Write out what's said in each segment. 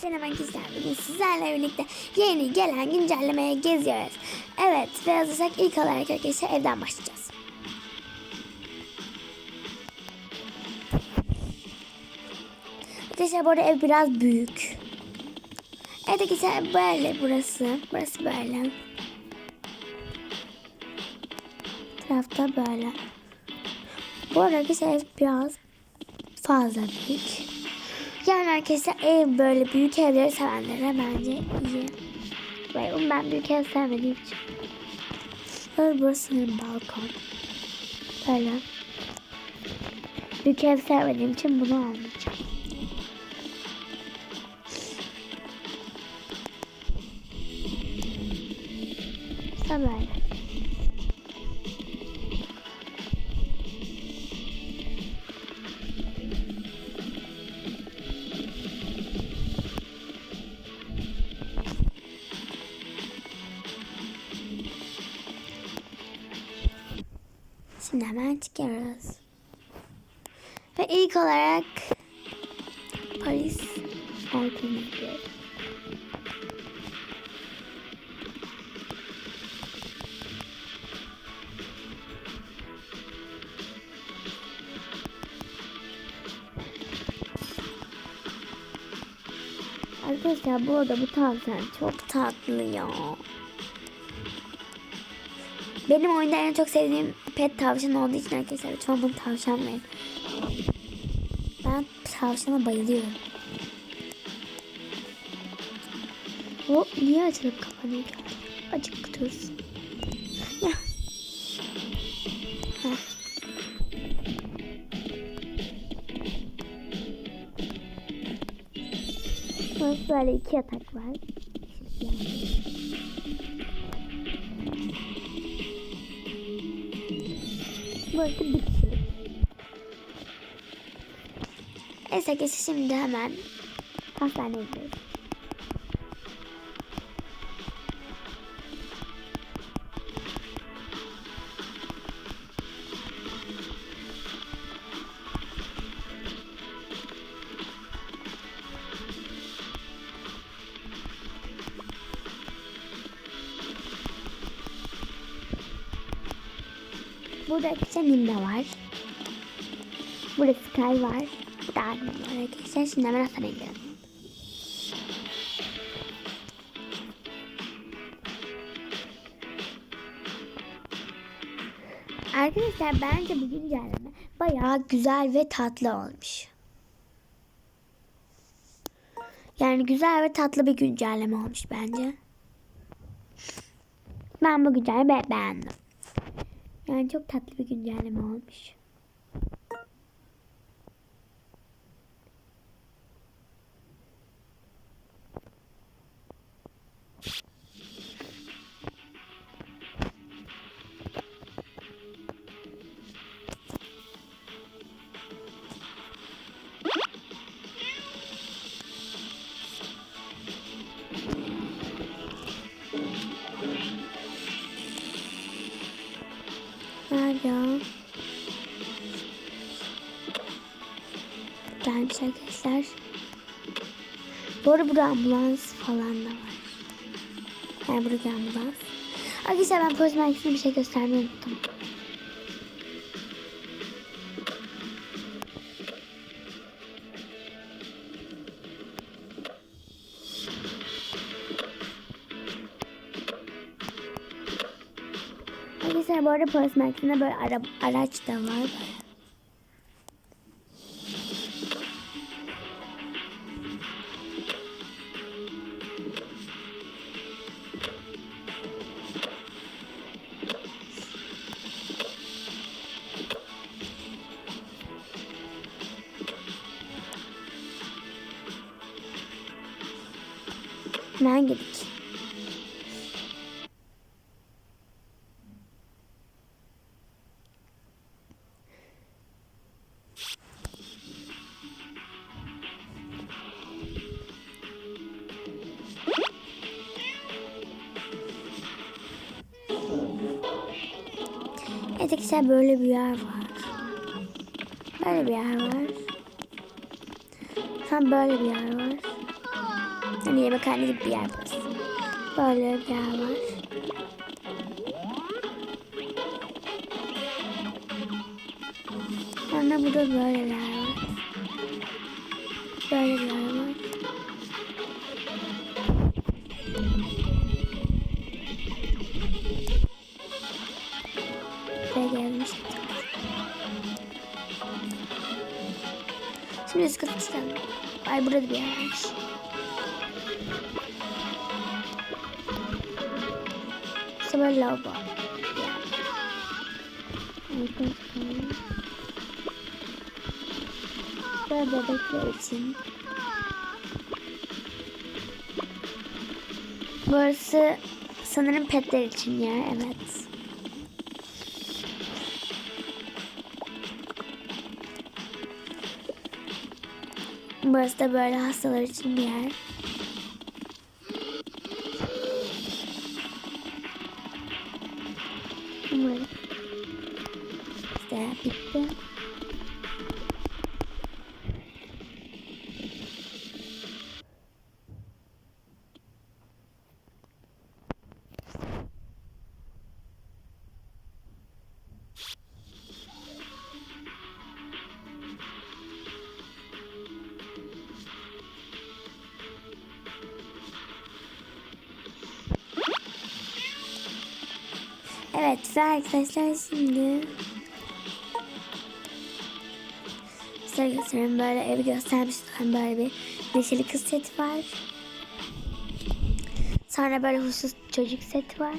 Selam arkadaşlar. Bugün sizlerle birlikte yeni gelen güncellemeye geziyoruz. Evet ve hazırsak ilk olarak arkadaşlar evden başlayacağız. Arkadaşlar bu arada ev biraz büyük. Evet arkadaşlar böyle burası. Burası böyle. Tarafta böyle. Bu arada arkadaşlar ev biraz fazla büyük. Yani arkadaşlar ev böyle büyük evleri sevenlere bence iyi. Ve ben büyük ev sevmediğim için. Böyle burası benim balkon. Böyle. Büyük ev sevmediğim için bunu almayacağım. İşte böyle. Şimdi hemen çıkıyoruz. Ve ilk olarak balkonuna gidiyoruz. Arkadaşlar bu arada bu tavşan çok tatlı ya. Benim oyunda en çok sevdiğim pet tavşan olduğu için arkadaşlar lütfen bunu tavşan verin. Ben tavşana bayılıyorum. O niye açılıp kapanıyor ki? Açık dursun. Ya. Heh. Böyle iki yatak var. Burası bir kişilik. Neyse ki şimdi hemen hastaneye gidiyoruz. Burada arkadaşlar Nimbe var. Burada Sky var. Burada Adem var arkadaşlar. Şimdi hemen hastaneye gidelim. Arkadaşlar bence bu güncelleme bayağı güzel ve tatlı olmuş. Yani güzel ve tatlı bir güncelleme olmuş bence. Ben bu güncellemeyi beğendim. Yani çok tatlı bir güncelleme olmuş. Bu arada burada ambulans falan da var. Yani burada ambulans. Arkadaşlar ben polis merkezine bir şey göstermeyi unuttum. Arkadaşlar bu arada polis merkezinde böyle ara, araç da var. Hemen gidik. Evet böyle bir yer var. Böyle bir yer var. Tam böyle bir yer var. Hani yemekhane gibi bir yer burası. Böyle bir yer var. Sonra burada böyle bir yer var. Böyle bir yer var. Buraya gelmiştik. Şimdi çıkalım. Ay burada bir yer varmış. Böyle lavabo. Arkadaşlar. Böyle bebekler için. Burası sanırım petler için yer. Evet. Burası da böyle hastalar için bir yer. Umarım. İşte bitti. Evet ve arkadaşlar şimdi size göstereyim böyle evi göstermiştim böyle bir neşeli kız seti var. Sonra böyle husus çocuk seti var.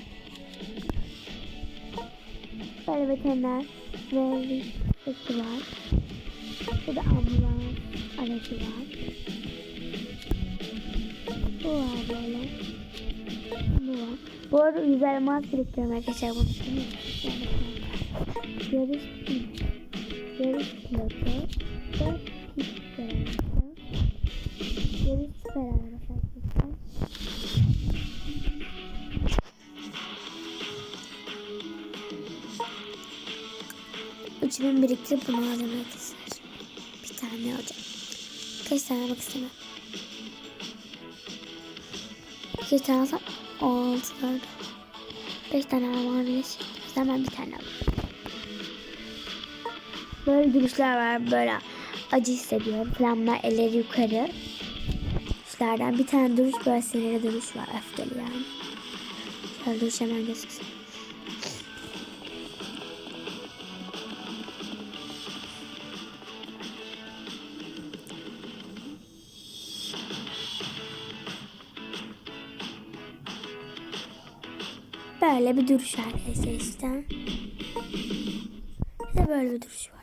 Böyle veteriner ve bir seti var. Burada ambulans aracı var. Bu var böyle. Bu arada elmas biriktiriyorum arkadaşlar bunu. Yarış. Yarış pilotu. Ve pil görevlisi. Yarış süper arkadaşlar. Üç bin biriktirip bunu alacağım arkadaşlar. Bir tane alacağım. Kaç tane almak istemem. İki tane alsam dört. Beş tane almam bile şey. Ben bir tane alayım. Böyle duruşlar var. Böyle acı hissediyorum. Bunlar elleri yukarı. Duruşlardan bir tane duruş böyle sinirli duruş var. Öfkeli yani. Şöyle duruş hemen gözüksün. Böyle bir duruş arkadaşlar işte. Bir de böyle bir duruş var.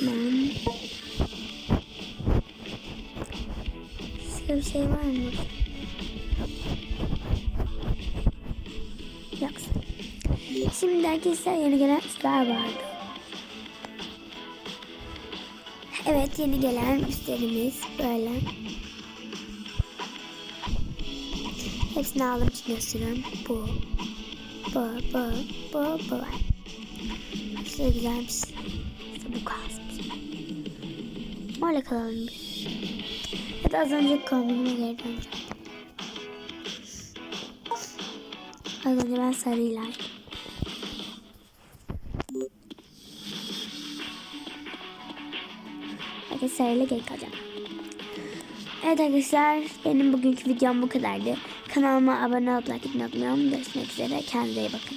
Ben... Başka bir şey var mı? Yoksa. Şimdi arkadaşlar yeni gelen üstler vardı. Evet yeni gelen üstlerimiz böyle. Hepsini aldım için gösteriyorum. Bu. Bu, bu, bu, bu var. De güzelmiş. Bu kalsın. Böyle kalalım biz. Ya da az önce kombinime geri döneceğim. Az önce ben sarıyla Hadi sarıyla geri kalacağım. Evet arkadaşlar benim bugünkü videom bu kadardı. Kanalıma abone olup like etmeyi unutmayın. Görüşmek üzere. Kendinize iyi bakın.